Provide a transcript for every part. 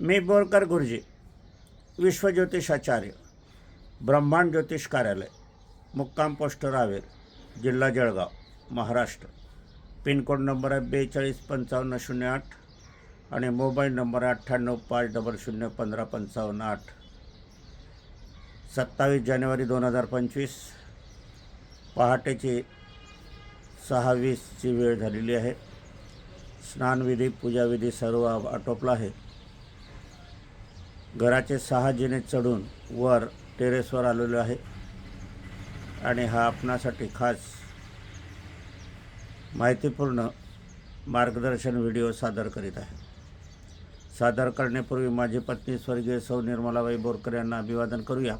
मी बोरकर गुरुजी विश्वज्योतिषाचार्य ब्रह्मांड ज्योतिष कार्यालय मुक्काम पोस्ट रावेर जिल्हा जळगाव महाराष्ट्र. पिनकोड नंबर आहे बेचाळीस पंचावन्न शून्य आठ आणि मोबाईल नंबर आहे अठ्ठ्याण्णव पाच डबल शून्य पंधरा पंचावन्न आठ. सत्तावीस जानेवारी दोन हजार पंचवीस पहाटेची सहा वीसची वेळ झालेली आहे. स्नानविधी पूजाविधी सर्व आटोपला आहे. घराचे सहा जिने चढून वर टेरेसवर आलेलो आहे. आणि हा आपणासाठी खास माहितीपूर्ण मार्गदर्शन व्हिडिओ सादर करीत आहे. सादर करण्यापूर्वी माझी पत्नी स्वर्गीय सौ निर्मलाबाई बोरकर यांना अभिवादन करूया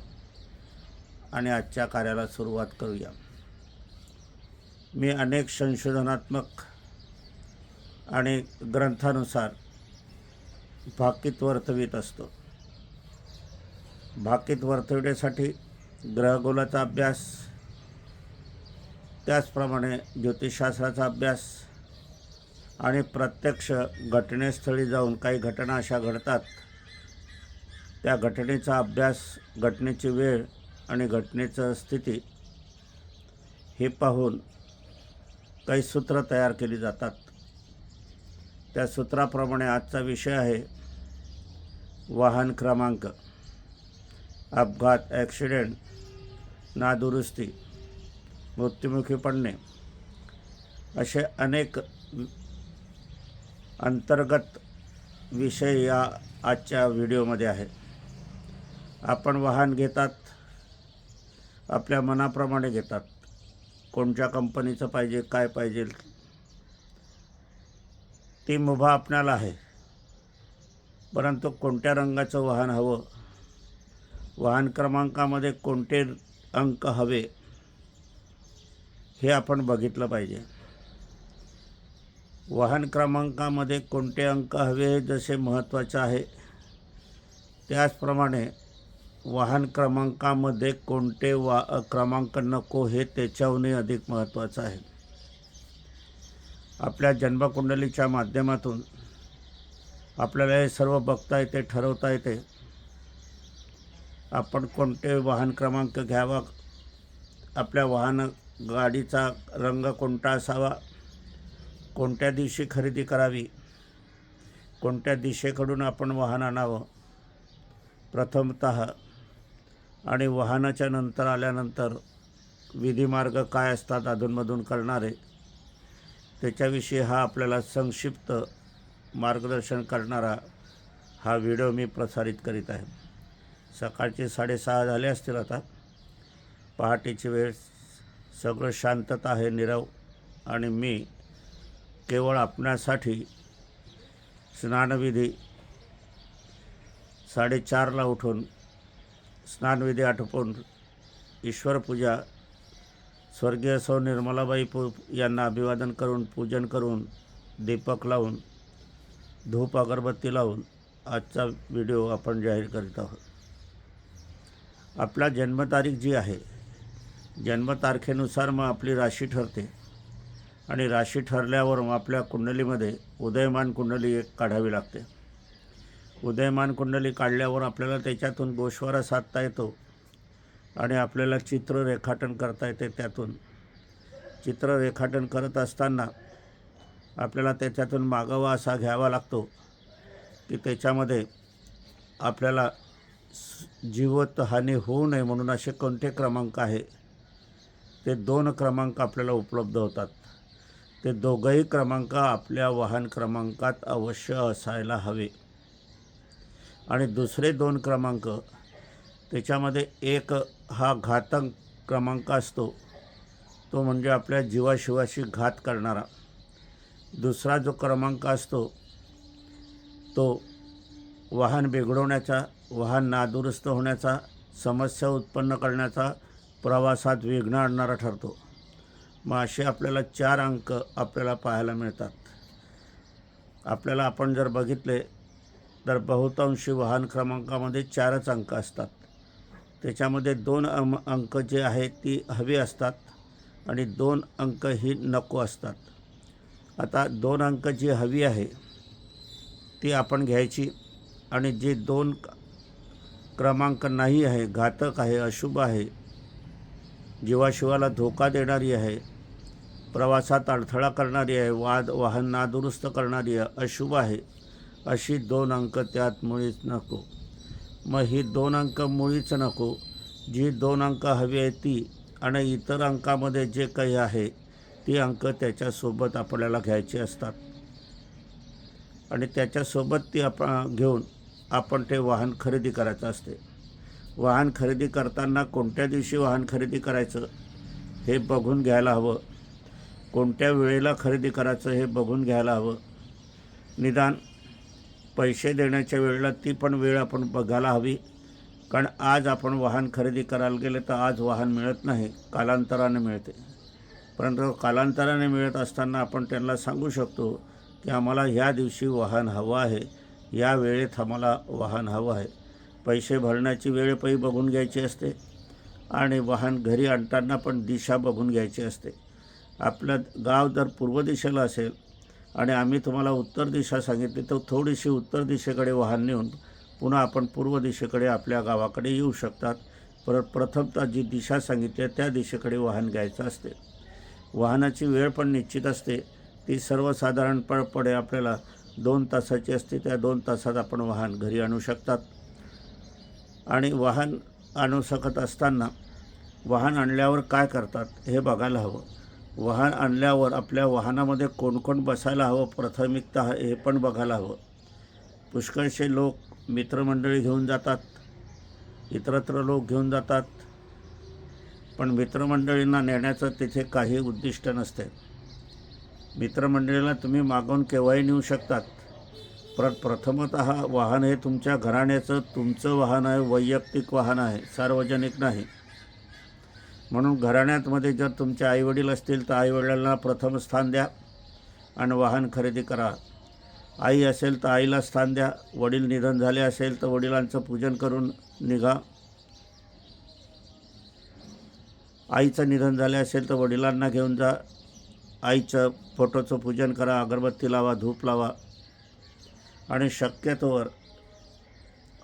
आणि आजच्या कार्याला सुरुवात करूया. मी अनेक संशोधनात्मक आणि ग्रंथानुसार भाकीत वर्तवित असतो. भाकीत वर्तविण्यासाठी ग्रहगोलाचा अभ्यास त्याचप्रमाणे ज्योतिषशास्त्राचा अभ्यास आणि प्रत्यक्ष घटनेस्थळी जाऊन काही घटना अशा घडतात. त्या घटनेचा अभ्यास घटनेची वेळ आणि घटनेचं स्थिती हे पाहून काही सूत्र तयार केली जातात. त्या सूत्राप्रमाणे आजचा विषय आहे वाहन क्रमांक. अपघात ॲक्सिडेंट नादुरुस्ती मृत्युमुखी पडणे असे अनेक अंतर्गत विषय या आजच्या व्हिडिओमध्ये आहे आपण वाहन घेतात आपल्या मनाप्रमाणे घेतात. कोणत्या कंपनीचं पाहिजे काय पाहिजे ती मुभा आपणाला आहे. परंतु कोणत्या रंगाचं वाहन हवं वाहन क्रमांकामध्ये कोणते अंक हवे हे आपण बघितलं पाहिजे. वाहन क्रमांकामध्ये कोणते अंक हवे हे जसे महत्त्वाचे आहे त्याचप्रमाणे वाहन क्रमांकामध्ये कोणते वा क्रमांक नको हे त्याच्याहूनही अधिक महत्त्वाचं आहे. आपल्या जन्मकुंडलीच्या माध्यमातून आपल्याला हे सर्व बघता येते ठरवता येते. आपण कोणते वाहन क्रमांक घ्यावा? आपल्या वाहन गाडीचा रंग कोणता असावा? कोणत्या दिवशी खरेदी करावी? कोणत्या दिशेकडून आपण वाहन आणावं? प्रथमत आणि वाहनाच्या नंतर आल्यानंतर विधिमार्ग काय असतात अधूनमधून करणारे? त्याच्याविषयी हा आपल्याला संक्षिप्त मार्गदर्शन करणारा हा व्हिडिओ मी प्रसारित करीत आहे. सकाळचे साडेसहा झाले असतील आता. पहाटेची वेळ सगळं शांतता आहे निरव आणि मी केवळ आपणासाठी स्नानविधी साडेचारला उठून स्नानविधी आटोपून ईश्वरपूजा स्वर्गीय सौ निर्मलाबाई पू यांना अभिवादन करून पूजन करून दीपक लावून धूप अगरबत्ती लावून आजचा व्हिडिओ आपण जाहीर करीत आहोत. आपला जन्मतारीख जी आहे जन्मतारखेनुसार मग आपली राशी ठरते. आणि राशी ठरल्यावर मग आपल्या कुंडलीमध्ये उदयमान कुंडली एक काढावी लागते. उदयमान कुंडली काढल्यावर आपल्याला त्याच्यातून गोश्वारा साधता येतो आणि आपल्याला चित्र रेखाटन करता येते त्यातून. चित्र रेखाटन करत असताना आपल्याला त्याच्यातून मागावा असा घ्यावा लागतो की त्याच्यामध्ये आपल्याला जीवतहानी होऊ नये म्हणून असे कोणते क्रमांक आहे? ते दोन क्रमांक आपल्याला उपलब्ध होतात. ते दोघंही क्रमांक आपल्या वाहन क्रमांकात अवश्य असायला हवे. आणि दुसरे दोन क्रमांक त्याच्यामध्ये एक हा घातक क्रमांक असतो. तो म्हणजे आपल्या जीवाशिवाशी घात करणारा. दुसरा जो क्रमांक असतो तो वाहन बिघडवण्याचा वाहन नादुरुस्त होण्याचा समस्या उत्पन्न करण्याचा प्रवासात विघ्न आणणारा ठरतो. मग असे आपल्याला चार अंक आपल्याला पाहायला मिळतात. आपल्याला आपण जर बघितले तर बहुतांशी वाहन क्रमांकामध्ये चारच अंक असतात. त्याच्यामध्ये दोन अम अंक जे आहेत ती हवी असतात आणि दोन अंक ही नको असतात. आता दोन अंक जी हवी आहे ती आपण घ्यायची आणि जे दोन क्रमांक नाही आहे घातक आहे अशुभ आहे. जीवाशिवाला धोका देणारी आहे प्रवासात अडथळा करणारी आहे वाद वाहन नादुरुस्त करणारी आहे अशुभ आहे. अशी दोन अंक त्यात मुळीच नको. मग ही दोन अंक मुळीच नको. जी दोन अंक हवी आहे ती आणि इतर अंकामध्ये जे काही आहे ती अंक त्याच्यासोबत आपल्याला घ्यायची असतात. आणि त्याच्यासोबत ती आपण घेऊन आपण ते वाहन खरेदी करायचं असते. वाहन खरेदी करताना कोणत्या दिवशी वाहन खरेदी करायचं हे बघून घ्यायला हवं. कोणत्या वेळेला खरेदी करायचं हे बघून घ्यायला हवं. निदान पैसे देण्याच्या वेळेला ती पण वेळ आपण बघायला हवी. कारण आज आपण वाहन खरेदी करायला गेले तर आज वाहन मिळत नाही कालांतराने मिळते. परंतु कालांतराने मिळत असताना आपण त्यांना सांगू शकतो की आम्हाला ह्या दिवशी वाहन हवं आहे. या वेळेत आम्हाला वाहन हवं आहे. पैसे भरण्याची वेळ पै बघून घ्यायची असते आणि वाहन घरी आणताना पण दिशा बघून घ्यायची असते. आपलं गाव जर पूर्व दिशेला असेल आणि आम्ही तुम्हाला उत्तर दिशा सांगितली तर थोडीशी उत्तर दिशेकडे वाहन नेऊन पुन्हा आपण पूर्व दिशेकडे आपल्या गावाकडे येऊ शकतात. परत प्रथमतः जी दिशा सांगितली आहे त्या दिशेकडे वाहन घ्यायचं असते. वाहनाची वेळ पण निश्चित असते. ती सर्वसाधारणपणे आपल्याला दोन तासाची असते त्या दोन तासात आपण वाहन घरी आणू शकतात. आणि वाहन आणू शकत असताना वाहन आणल्यावर काय करतात हे बघायला हवं. वाहन आणल्यावर आपल्या वाहनामध्ये कोण कोण बसायला हवं प्राथमिकता हे पण बघायला हवं. पुष्कळसे लोक मित्रमंडळी घेऊन जातात इतरत्र लोक घेऊन जातात. पण मित्रमंडळींना नेण्याचं तिथे काही उद्दिष्ट नसते. मित्रमंडळीला तुम्ही मागून केव्हाही नेऊ शकतात. प्र प्रथमत वाहन हे तुमच्या घराण्याचं तुमचं वाहन आहे वैयक्तिक वाहन आहे सार्वजनिक नाही. म्हणून घराण्यामध्ये जर तुमचे आईवडील असतील तर आईवडिलांना प्रथम स्थान द्या आणि वाहन खरेदी करा. आई असेल तर आईला स्थान द्या. वडील निधन झाले असेल तर वडिलांचं पूजन करून निघा. आईचं निधन झाले असेल तर वडिलांना घेऊन जा. आईचं फोटोचं पूजन करा अगरबत्ती लावा धूप लावा. आणि शक्यतोवर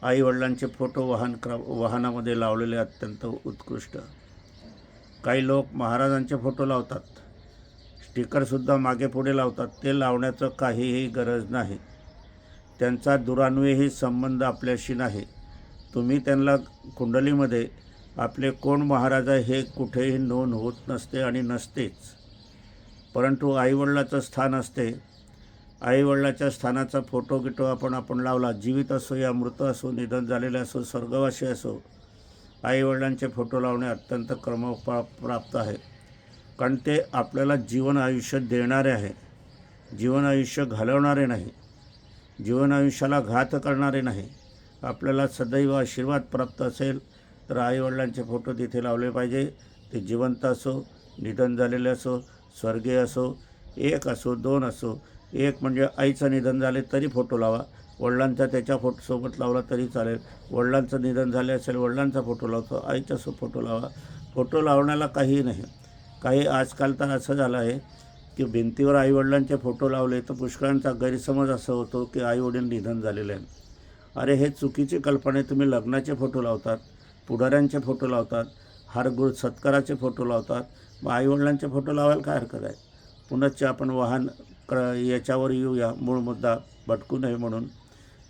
आईवडिलांचे फोटो वाहन क्र वाहनामध्ये लावलेले अत्यंत उत्कृष्ट. काही लोक महाराजांचे फोटो लावतात. स्टिकरसुद्धा मागे पुढे लावतात. ते लावण्याचं काहीही गरज नाही. त्यांचा दुरान्वयही संबंध आपल्याशी नाही. तुम्ही त्यांना कुंडलीमध्ये आपले कोण महाराज आहे हे कुठेही नोंद होत नसते आणि नसतेच. परंतु आईवडिलाचं स्थान असते. आईवडिलाच्या स्थानाचा फोटो गिटो आपण आपण लावला. जीवित असो या मृत असो निधन झालेले असो स्वर्गवासी असो आईवडिलांचे फोटो लावणे अत्यंत क्रमप्रा प्राप्त आहे. कारण ते आपल्याला जीवन आयुष्य देणारे आहे. जीवन आयुष्य घालवणारे नाही. जीवन आयुष्याला घात करणारे नाही. आपल्याला सदैव आशीर्वाद प्राप्त असेल तर आईवडिलांचे फोटो तिथे लावले पाहिजे. ते जिवंत असो निधन झालेले असो स्वर्गीय असो एक असो दोन असो एक म्हणजे आईचं निधन झाले तरी फोटो लावा. वडिलांचा त्याच्या फोटोसोबत लावला तरी चालेल. वडिलांचं निधन झाले असेल वडिलांचा फोटो लावतो आईचा सो फोटो लावा. फोटो लावण्याला काहीही नाही. काही आजकाल तर असं झालं आहे की भिंतीवर आईवडिलांचे फोटो लावले तर पुष्कळांचा गैरसमज असं होतो की आईवडील निधन झालेले आहे अरे हे चुकीची कल्पना आहे. तुम्ही लग्नाचे फोटो लावतात पुढाऱ्यांचे फोटो लावतात हारगुळ सत्काराचे फोटो लावतात मग आईवडिलांचे फोटो लावायला काय हरकत आहे? पुनश्च आपण वाहन क याच्यावर येऊया मूळ मुद्दा भटकू नये म्हणून.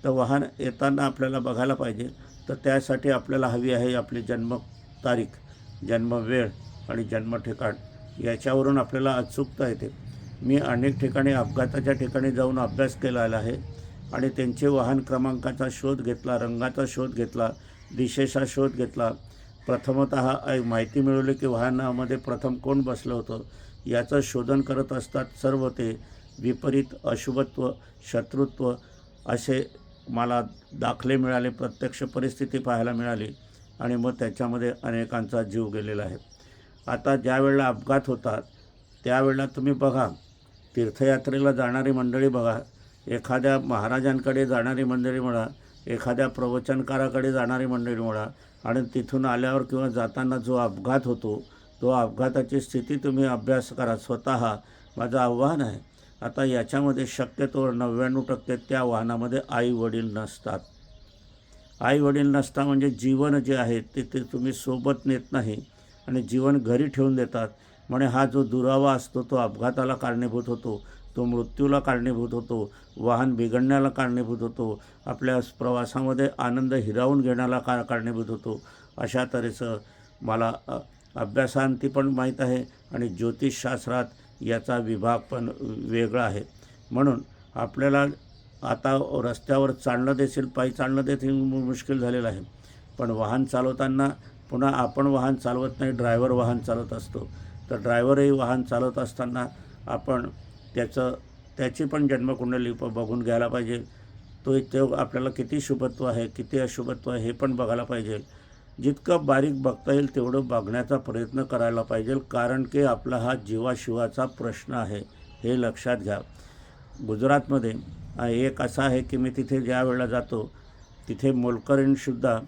तर वाहन येताना आपल्याला बघायला पाहिजे. तर त्यासाठी आपल्याला हवी आहे आपली जन्म तारीख जन्म वेळ आणि जन्म ठिकाण. याच्यावरून आपल्याला अचूकता येते. मी अनेक ठिकाणी अपघाताच्या ठिकाणी जाऊन अभ्यास केलेला आहे आणि त्यांचे वाहन क्रमांकाचा शोध घेतला रंगाचा शोध घेतला दिशेचा शोध घेतला. प्रथमत माहिती मिळवली की वाहनामध्ये प्रथम कोण बसलं होतं याचं शोधन करत असतात सर्व ते विपरीत अशुभत्व शत्रुत्व असे मला दाखले मिळाले प्रत्यक्ष परिस्थिती पाहायला मिळाली आणि मग त्याच्यामध्ये अनेकांचा जीव गेलेला आहे. आता ज्या वेळेला अपघात होतात त्यावेळेला तुम्ही बघा. तीर्थयात्रेला जाणारी मंडळी बघा. एखाद्या महाराजांकडे जाणारी मंडळी म्हणा एखाद्या प्रवचनकाराकडे जाणारी मंडळी म्हणा आणि तिथून आल्यावर किंवा जाताना जो अपघात होतो तो अपघाताची स्थिती तुम्ही अभ्यास करा स्वतः. माझं आव्हान आहे. आता याच्यामध्ये शक्यतो नव्याण्णव टक्के त्या वाहनामध्ये आई वडील नसतात. आई वडील नसता म्हणजे जीवन जे आहे ते ते तुम्ही सोबत नेत नाही आणि जीवन घरी ठेवून देतात. म्हणे हा जो दुरावा असतो तो अपघाताला कारणीभूत होतो. तो मृत्यूला कारणीभूत होतो वाहन बिघडण्याला कारणीभूत होतो आपल्या प्रवासामध्ये आनंद हिरावून घेण्याला का कारणीभूत होतो अशा तऱ्हेचं मला अभ्यासांती पण माहीत आहे आणि ज्योतिषशास्त्रात याचा विभाग पण वेगळा आहे. म्हणून आपल्याला आता रस्त्यावर चालणं देखील पायी चालणं देखील मुश्किल झालेलं आहे. पण वाहन चालवताना पुन्हा आपण वाहन चालवत नाही ड्रायव्हर वाहन चालवत असतो. तर ड्रायव्हरही वाहन चालवत असताना आपण त्याचं त्याची पण जन्मकुंडली प- बघून घ्यायला पाहिजे. तो ते आपल्याला किती शुभत्व आहे किती अशुभत्व आहे हे पण बघायला पाहिजे. जितकं बारीक बघता येईल तेवढं बघण्याचा प्रयत्न करायला पाहिजे कारण की आपला हा जीवाशिवाचा प्रश्न आहे हे लक्षात घ्या. गुजरातमध्ये एक असा आहे की मी तिथे ज्या वेळेला जातो तिथे मोलकरीणसुद्धा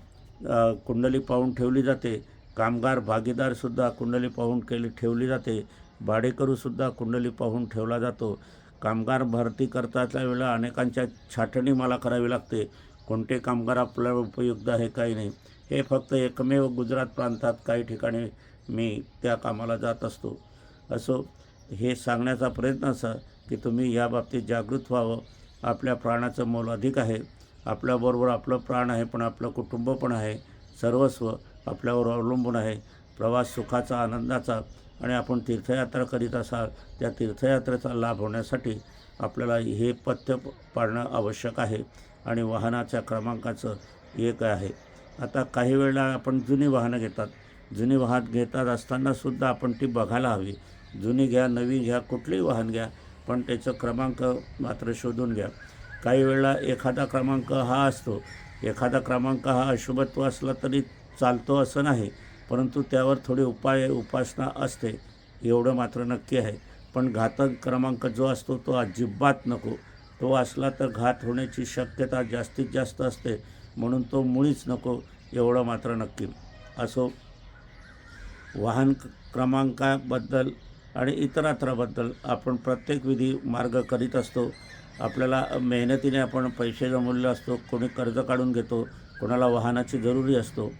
कुंडली पाहून ठेवली जाते. कामगार भागीदारसुद्धा कुंडली पाहून केली ठेवली जाते. भाडेकरूसुद्धा कुंडली पाहून ठेवला जातो. कामगार भरती करताच्या वेळेला अनेकांच्या छाटणी मला करावी लागते. कोणते कामगार आपल्याला उपयुक्त आहे काही नाही. हे फक्त एकमेव गुजरात प्रांतात काही ठिकाणी मी त्या कामाला जात असतो. असो हे सांगण्याचा प्रयत्न असा की तुम्ही या बाबतीत जागृत व्हावं. आपल्या प्राणाचं मोल अधिक आहे. आपल्याबरोबर आपलं प्राण आहे पण आपलं कुटुंब पण आहे. सर्वस्व आपल्यावर अवलंबून आहे. प्रवास सुखाचा आनंदाचा आणि आपण तीर्थयात्रा करीत असाल त्या तीर्थयात्रेचा लाभ होण्यासाठी आपल्याला हे पथ्य पाळणं आवश्यक आहे आणि वाहनाच्या क्रमांकाचं एक आहे. आता काही वेळेला आपण जुनी वाहनं घेतात. जुनी वाहन घेतात असतानासुद्धा आपण ती बघायला हवी. जुनी घ्या नवी घ्या कुठलीही वाहन घ्या पण त्याचं क्रमांक मात्र शोधून घ्या. काही वेळेला एखादा क्रमांक हा असतो. एखादा क्रमांक हा अशुभत्व असला तरी चालतो असं नाही. परंतु त्यावर थोडी उपाय उपासना असते एवढं मात्र नक्की आहे. पण घातक क्रमांक जो असतो तो अजिबात नको. तो असला तर घात होण्याची शक्यता जास्तीत जास्त असते म्हणून तो मुळीच नको एवढं मात्र नक्की. असो वाहन क्रमांकाबद्दल आणि इतरात्राबद्दल आपण प्रत्येक विधी मार्ग करीत असतो. आपल्याला मेहनतीने आपण पैसे जमवलेले असतो कोणी कर्ज काढून घेतो कोणाला वाहनाची जरुरी असतो.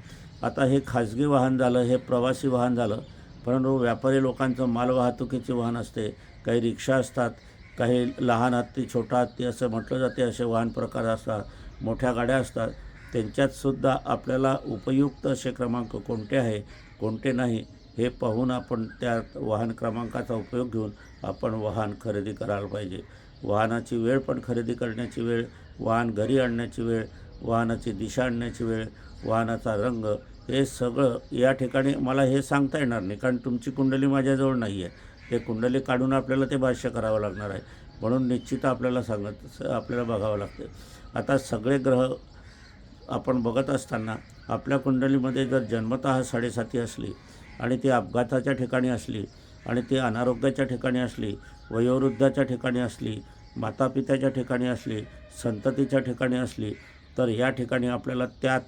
आता हे खाजगी वाहन झालं हे प्रवासी वाहन झालं परंतु व्यापारी लोकांचं मालवाहतुकीचे वाहन असते काही रिक्षा असतात काही लहान हत्ती छोटा हत्ती असं म्हटलं जाते असे वाहन प्रकार असतात मोठ्या गाड्या असतात. त्यांच्यातसुद्धा आपल्याला उपयुक्त असे क्रमांक कोणते आहे कोणते नाही हे पाहून आपण त्या वाहन क्रमांकाचा उपयोग घेऊन आपण वाहन खरेदी करायला पाहिजे. वाहनाची वेळ पण खरेदी करण्याची वेळ वाहन घरी आणण्याची वेळ वाहनाची दिशा आणण्याची वेळ वाहनाचा रंग हे सगळं या ठिकाणी मला हे सांगता येणार नाही. कारण तुमची कुंडली माझ्याजवळ नाही आहे. ते कुंडली काढून आपल्याला ते भाष्य करावं लागणार आहे. म्हणून निश्चित आपल्याला सांगत आपल्याला बघावं लागते. आता सगळे ग्रह आपण बघत असताना आपल्या कुंडलीमध्ये जर जन्मतः साडेसाती असली आणि ती अपघाताच्या ठिकाणी असली आणि ती अनारोग्याच्या ठिकाणी असली वयोवृद्धाच्या ठिकाणी असली मातापित्याच्या ठिकाणी असली संततीच्या ठिकाणी असली तर या ठिकाणी आपल्याला त्या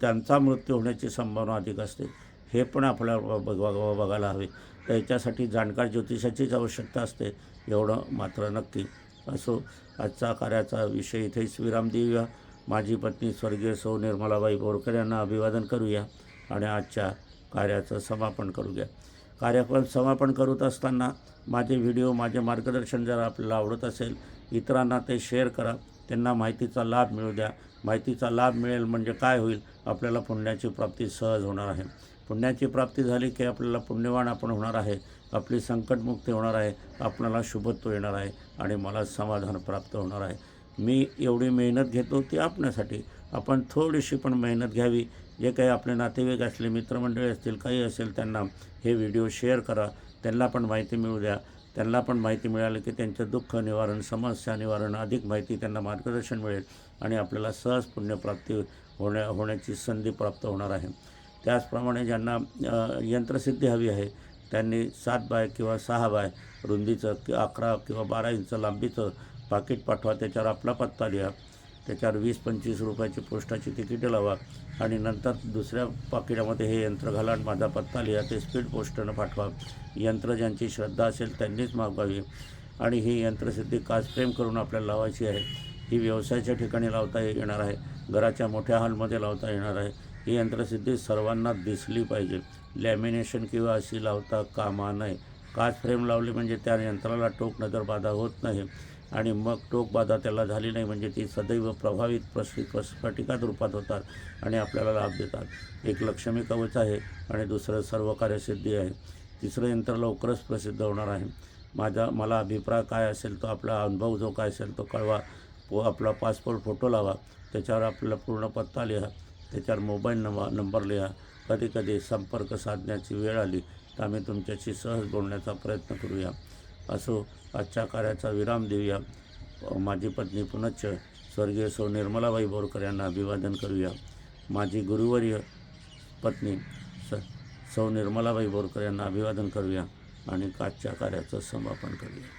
त्यांचा मृत्यू होण्याची संभावना अधिक असते. हे पण आपल्याला बघ बघायला हवे. तर याच्यासाठी जाणकार ज्योतिषाचीच आवश्यकता असते. एवढं मात्र नक्की असो. आजचा कार्याचा विषय इथेच विराम देऊया. माझी पत्नी स्वर्गीय सौ निर्मलाबाई बोरकर यांना अभिवादन करूया आणि आजच्या कार्याचं समापन करूया. कार्यक्रम समापन करत असताना माझे व्हिडिओ माझे मार्गदर्शन जर आपल्याला आवडत असेल इतरांना ते शेअर करा. त्यांना माहितीचा लाभ मिळू द्या. माहितीचा लाभ मिळेल म्हणजे काय होईल? आपल्याला पुण्याची प्राप्ती सहज होणार आहे. पुण्याची प्राप्ती झाली की आपल्याला पुण्यवान आपण होणार आहे. आपली संकटमुक्ती होणार आहे. आपल्याला शुभत्व येणार आहे आणि मला समाधान प्राप्त होणार आहे. मी एवढी मेहनत घेतो ती आपण्यासाठी. आपण थोडीशी पण मेहनत घ्यावी. जे काही आपले नातेवाईक असले मित्रमंडळी असतील काही असेल त्यांना हे व्हिडिओ शेअर करा. त्यांना पण माहिती मिळू द्या. त्यांना पण माहिती मिळाली की त्यांचं दुःख निवारण समस्या निवारण अधिक माहिती त्यांना मार्गदर्शन मिळेल आणि आपल्याला सहज पुण्यप्राप्ती होण्या होण्याची संधी प्राप्त होणार आहे. त्याचप्रमाणे ज्यांना यंत्रसिद्धी हवी आहे त्यांनी सात बाय किंवा सहा बाय रुंदीचं कि अकरा किंवा बारा इंच लांबीचं पाकिट पाठवा त्याच्यावर आपला पत्ता लिहा त्याच्यावर वीस पंचवीस रुपयाची पोस्टाची तिकीटं लावा आणि नंतर दुसऱ्या पाकिटामध्ये हे यंत्र घाला आणि माझा पत्ता लिहा ते स्पीड पोस्टनं पाठवा. यंत्र ज्यांची श्रद्धा असेल त्यांनीच मागवावी. आणि ही यंत्रसिद्धी काचप्रेम करून आपल्याला लावायची आहे. ही व्यवसायाच्या ठिकाणी लावता येणार आहे. घराच्या मोठ्या हॉलमध्ये लावता येणार आहे. ही यंत्रसिद्धी सर्वांना दिसली पाहिजे. लॅमिनेशन किंवा अशी लावता कामा नये. काच फ्रेम लावली म्हणजे त्या यंत्राला टोक नजर बाधा होत नाही. आणि मग टोक बाधा त्याला झाली नाही म्हणजे ती सदैव प्रभावित प्रस्फि स्फटिकात रूपात होतात आणि आपल्याला लाभ देतात. एक लक्ष्मी कवच आहे आणि दुसरं सर्व कार्यसिद्धी आहे. तिसरं यंत्र लवकरच प्रसिद्ध होणार आहे. माझा मला अभिप्राय काय असेल तो आपला अनुभव जो काय असेल तो कळवा. व आपला पासपोर्ट फोटो लावा. त्याच्यावर आपला पूर्ण पत्ता लिहा. त्याच्यावर मोबाईल नंबर नंबर लिहा. कधी कधी संपर्क साधण्याची वेळ आली तर आम्ही तुमच्याशी सहज बोलण्याचा प्रयत्न करूया. असो आजच्या कार्याचा विराम देऊया. माझी पत्नी पुनच्च स्वर्गीय सौ निर्मलाबाई बोरकर यांना अभिवादन करूया. माझी गुरुवर्य पत्नी सौ निर्मलाबाई बोरकर यांना अभिवादन करूया आणि आजच्या कार्याचं समापन करूया.